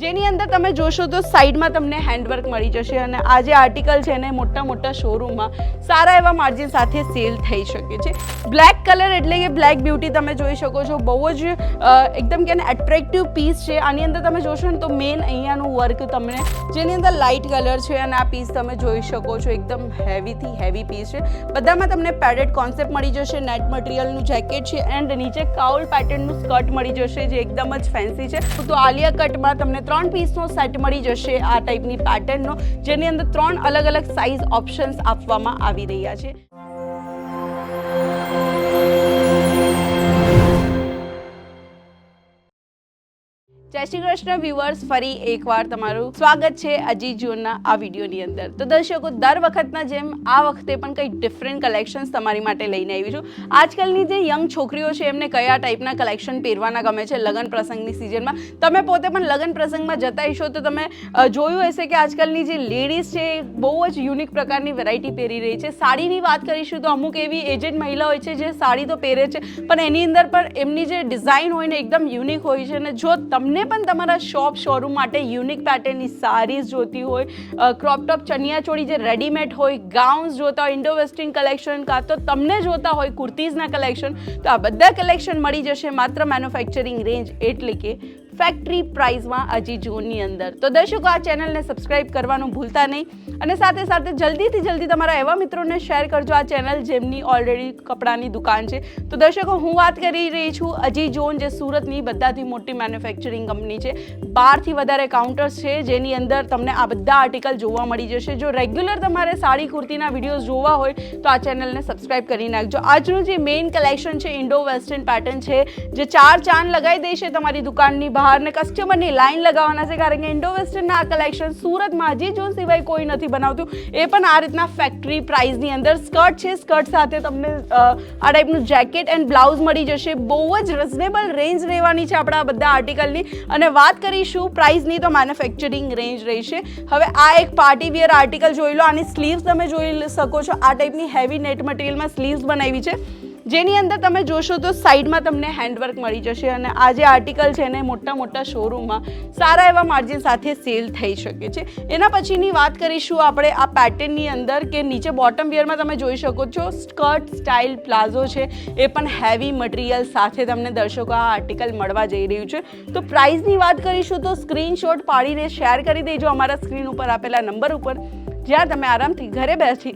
જેની અંદર તમે જોશો તો સાઈડમાં તમને હેન્ડવર્ક મળી જશે અને આ જે આર્ટિકલ છે ને મોટા મોટા શોરૂમમાં સારા એવા માર્જિન સાથે સેલ થઈ શકે છે. બ્લેક કલર એટલે કે બ્લેક બ્યુટી તમે જોઈ શકો છો. બહુ જ એકદમ કે એટ્રેક્ટિવ પીસ છે. આની અંદર તમે જોશો ને તો મેઇન અહીંયાનું વર્ક તમને, જેની અંદર લાઇટ કલર છે અને આ પીસ તમે જોઈ શકો છો. એકદમ હેવીથી હેવી પીસ છે. બધામાં તમને પેડેડ કોન્સેપ્ટ મળી જશે નેટ મટીરિયલનું જેકેટ છે એન્ડ નીચે કાઉલ પેટર્નનું સ્કર્ટ મળી જશે, જે એકદમ જ ફેન્સી છે. તો આલિયા કટમાં તમને ત્રણ પીસનો સેટ મળી જશે આ ટાઈપની પેટર્નનો જેની અંદર ત્રણ અલગ અલગ સાઇઝ ઓપ્શન્સ આપવામાં આવી રહ્યા છે. જય શ્રી કૃષ્ણ વ્યુઅર્સ ફરી એકવાર તમારું સ્વાગત છે અજી જોનના આ વિડીયોની અંદર. તો દર્શકો, દર વખતના જેમ આ વખતે પણ કંઈક ડિફરન્ટ કલેક્શન્સ તમારી માટે લઈને આવી છું. આજકાલની જે યંગ છોકરીઓ છે, એમને કયા ટાઈપના કલેક્શન પહેરવાના ગમે છે લગ્ન પ્રસંગની સિઝનમાં તમે પોતે પણ લગ્ન પ્રસંગમાં જતા હશો તો તમે જોયું હશે કે આજકાલની જે લેડીઝ છે, બહુ જ યુનિક પ્રકારની વેરાયટી પહેરી રહી છે. સાડીની વાત કરીશું તો અમુક એવી એજન્ટ મહિલા હોય છે, જે સાડી તો પહેરે છે, પણ એની અંદર પણ એમની જે ડિઝાઇન હોય ને, એકદમ યુનિક હોય છે. અને જો તમને પણ તમારા શોપ શોરૂમ માટે યુનિક પેટર્નની સારીઝ જોતી હોય ક્રોપ ટોપ ચણિયાચોળી જે રેડીમેડ હોય ગાઉન્સ જોતા હોય ઇન્ડો વેસ્ટર્ન કલેક્શન કાં તો તમને જોતા હોય કુર્તીઝના કલેક્શન તો આ બધા કલેક્શન મળી જશે માત્ર મેન્યુફેક્ચરિંગ રેન્જ એટલે કે ફેક્ટરી પ્રાઇઝમાં હજી જૂનની અંદર. તો દર્શકો, આ ચેનલને સબસ્ક્રાઇબ કરવાનું ભૂલતા નહીં. અને સાથે સાથે જલ્દીથી જલ્દી તમારા એવા મિત્રોને શેર કરજો આ ચેનલ જેમની ઓલરેડી કપડાની દુકાન છે. તો દર્શકો, હું વાત કરી રહી છું અજી ઝોન જે સુરતની બધાથી મોટી મેન્યુફેક્ચરિંગ કંપની છે. બારથી વધારે કાઉન્ટર્સ છે, જેની અંદર તમને આ બધા આર્ટિકલ જોવા મળી જશે. જો રેગ્યુલર તમારે સાડી, કુર્તીના વિડીયોઝ જોવા હોય, તો આ ચેનલને સબસ્ક્રાઇબ કરી નાખજો. આજનું જે મેઇન કલેક્શન છે ઇન્ડો વેસ્ટર્ન પેટર્ન છે, જે ચાર ચાંદ લગાવી દેશે તમારી દુકાનની બહાર ને કસ્ટમરની લાઈન લગાવવાના છે. કારણ કે ઇન્ડો વેસ્ટર્નના આ કલેક્શન સુરતમાં હજી જો સિવાય કોઈ નથી બનાવતું. એ પણ આ રીતના ફેક્ટરી પ્રાઇઝની અંદર સ્કર્ટ છે. સ્કર્ટ સાથે તમને આ ટાઈપનું જેકેટ એન્ડ બ્લાઉઝ મળી જશે. બહુ જ રિઝનેબલ રેન્જ રહેવાની છે આપણા બધા આર્ટિકલની અને વાત કરીશું પ્રાઇઝની તો મેન્યુફેક્ચરિંગ રેન્જ રહેશે. હવે આ એક પાર્ટી વિયર આર્ટિકલ જોઈ લો. આની સ્લીવ્સ તમે જોઈ શકો છો. આ ટાઈપની હેવી નેટ મટીરિયલમાં સ્લીવ્સ બનાવી છે. જેની અંદર તમે જોશો તો સાઈડમાં તમને હેન્ડવર્ક મળી જશે અને આ જે આર્ટિકલ છે એને મોટા મોટા શોરૂમમાં સારા એવા માર્જિન સાથે સેલ થઈ શકે છે. એના પછીની વાત કરીશું આપણે આ પેટર્નની અંદર કે નીચે બોટમ વિયરમાં તમે જોઈ શકો છો, સ્કર્ટ સ્ટાઇલ પ્લાઝો છે. એ પણ હેવી મટીરિયલ સાથે તમને દર્શકો આ આર્ટિકલ મળવા જઈ રહ્યું છે. તો પ્રાઇઝની વાત કરીશું તો સ્ક્રીનશોટ પાડીને શેર કરી દેજો અમારા સ્ક્રીન ઉપર આપેલા નંબર ઉપર. જ્યાં તમે આરામથી ઘરે બેસી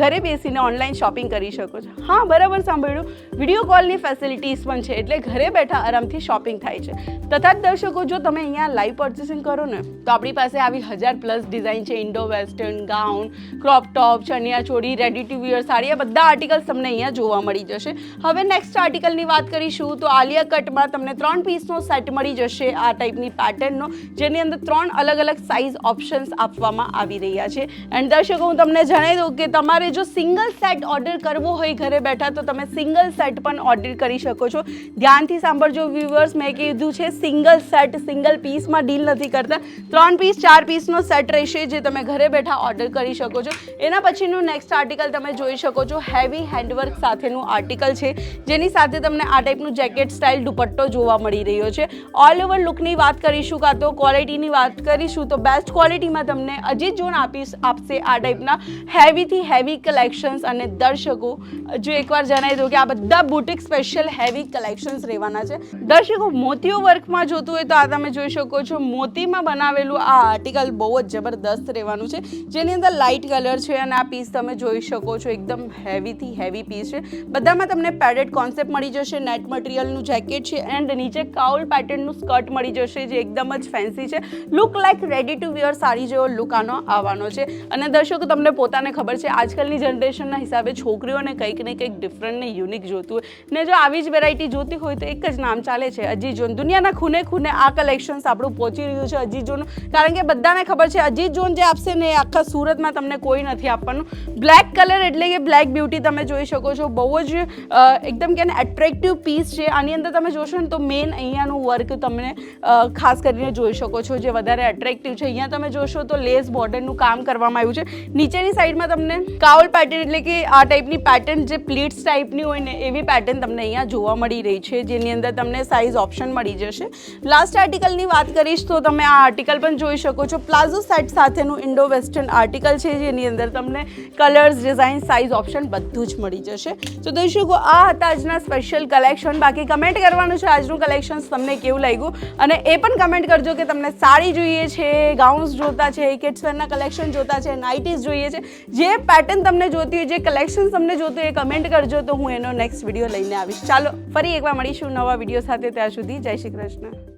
ઘરે બેસીને ઓનલાઈન શોપિંગ કરી શકો છો. હા, બરાબર સાંભળ્યું. વીડિયો કોલની ફેસિલિટીઝ પણ છે, એટલે ઘરે બેઠા આરામથી શોપિંગ થાય છે. તથા જ દર્શકો, જો તમે અહીંયા લાઈવ પર્ચેસિંગ કરો ને, તો આપણી પાસે આવી હજાર પ્લસ ડિઝાઇન છે. Indo western gown crop top chaniya choli ready to wear sari, આ બધા આર્ટિકલ્સ તમને અહીંયા જોવા મળી જશે. હવે નેક્સ્ટ આર્ટિકલની વાત કરીશું, તો આલિયા કટમાં તમને ત્રણ પીસનો સેટ મળી જશે આ ટાઈપની પેટર્નનો જેની અંદર ત્રણ અલગ અલગ સાઇઝ ઓપ્શન્સ આપવામાં આવી રહ્યા છે. એન્ડ દર્શકો, હું તમને જણાવી દઉં કે તમારે જો સિંગલ સેટ ઓર્ડર કરવો હોય ઘરે બેઠા, તો તમે સિંગલ સેટ પણ ઓર્ડર કરી શકો છો. ધ્યાનથી સાંભળજો વ્યુઅર્સ મેં કીધું છે સિંગલ સેટ સિંગલ પીસમાં ડીલ નથી કરતા. ત્રણ પીસ ચાર પીસનો સેટ રહેશે જે તમે ઘરે બેઠા ઓર્ડર કરી શકો છો. એના પછીનું નેક્સ્ટ આર્ટિકલ તમે જોઈ શકો છો હેવી હેન્ડવર્ક સાથેનું આર્ટિકલ છે, જેની સાથે તમને આ ટાઈપનું જેકેટ સ્ટાઇલ દુપટ્ટો જોવા મળી રહ્યો છે. ઓલ ઓવર લુકની વાત કરીશું કાં તો ક્વોલિટીની વાત કરીશું, તો બેસ્ટ ક્વોલિટીમાં તમને અજીત જોન આપીશ આપશે આ ટાઈપના હેવીથી હેવી કલેક્શન્સ અને દર્શકો, જો એકવાર જણાવી દઉં કે આ બધા બુટિક સ્પેશિયલ હેવી કલેક્શન્સ રહેવાના છે. દર્શકો, મોતીઓ વર્કમાં જોતું હોય તો આ તમે જોઈ શકો છો, મોતીમાં બનાવેલું આ આર્ટિકલ બહુ જ જબરદસ્ત રહેવાનું છે. જેની અંદર લાઇટ કલર છે અને આ પીસ તમે જોઈ શકો છો, એકદમ હેવીથી હેવી પીસ છે. બધામાં તમને પેડેડ કોન્સેપ્ટ મળી જશે નેટ મટીરિયલનું જેકેટ છે એન્ડ નીચે કાઉલ પેટર્નનું સ્કર્ટ મળી જશે, જે એકદમ જ ફેન્સી છે. Look like ready to wear sari જેવો લુક આનો આવવાનો છે. અને દર્શકો, તમને પોતાને ખબર છે, આજકાલની જનરેશનના હિસાબે છોકરીઓને કંઈક ને કંઈક ડિફરન્ટ ને યુનિક જોતું હોય. ને જો આવી જ વેરાયટી જોતી હોય તો એક જ નામ ચાલે છે અજીત જોન દુનિયાના ખૂને ખૂને આ કલેક્શન્સ આપણું પહોંચી રહ્યું છે અજીત જોન કારણ કે બધાને ખબર છે અજીત જોન જે આપશે ને એ આખા સુરતમાં તમને કોઈ નથી આપવાનું. બ્લેક કલર એટલે કે બ્લેક બ્યુટી તમે જોઈ શકો છો. બહુ જ એકદમ કે એટ્રેક્ટિવ પીસ છે. આની અંદર તમે જોશો ને તો મેન અહીંયાનું વર્ક તમને ખાસ કરીને જોઈ શકો છો જે વધારે એટ્રેક્ટિવ છે. અહીંયા તમે જોશો તો લેસ બોર્ડરનું કામ કરવામાં કરવામાં આવ્યું છે. નીચેની સાઈડમાં તમને કાઉલ પેટર્ન એટલે કે આ ટાઈપની પેટર્ન જે પ્લીટ્સ ટાઈપની હોય ને, એવી પેટર્ન તમને અહીંયા જોવા મળી રહી છે, જેની અંદર તમને સાઇઝ ઓપ્શન મળી જશે. લાસ્ટ આર્ટિકલની વાત કરીશ તો તમે આ આર્ટિકલ પણ જોઈ શકો છો. પ્લાઝો સેટ સાથેનું ઇન્ડો વેસ્ટર્ન આર્ટિકલ છે, જેની અંદર તમને કલર્સ ડિઝાઇન સાઇઝ ઓપ્શન બધું જ મળી જશે. તો દર્શકો, આ હતા આજના સ્પેશિયલ કલેક્શન બાકી કમેન્ટ કરવાનું છે, આજનું કલેક્શન તમને કેવું લાગ્યું? અને એ પણ કમેન્ટ કરજો કે તમને સાડી જોઈએ છે ગાઉન્સ જોતા છે વેરના કલેક્શન જોતા છે નાઇટીઝ જોઈએ છે. જે પેટર્ન તમને જોતી હોય, જે કલેક્શન તમને જોતું હોય એ કમેન્ટ કરજો તો હું એનો નેક્સ્ટ વીડિયો લઈને આવીશ. ચાલો, ફરી એકવાર મળીશું નવા વીડિયો સાથે. ત્યાં સુધી જય શ્રી કૃષ્ણ.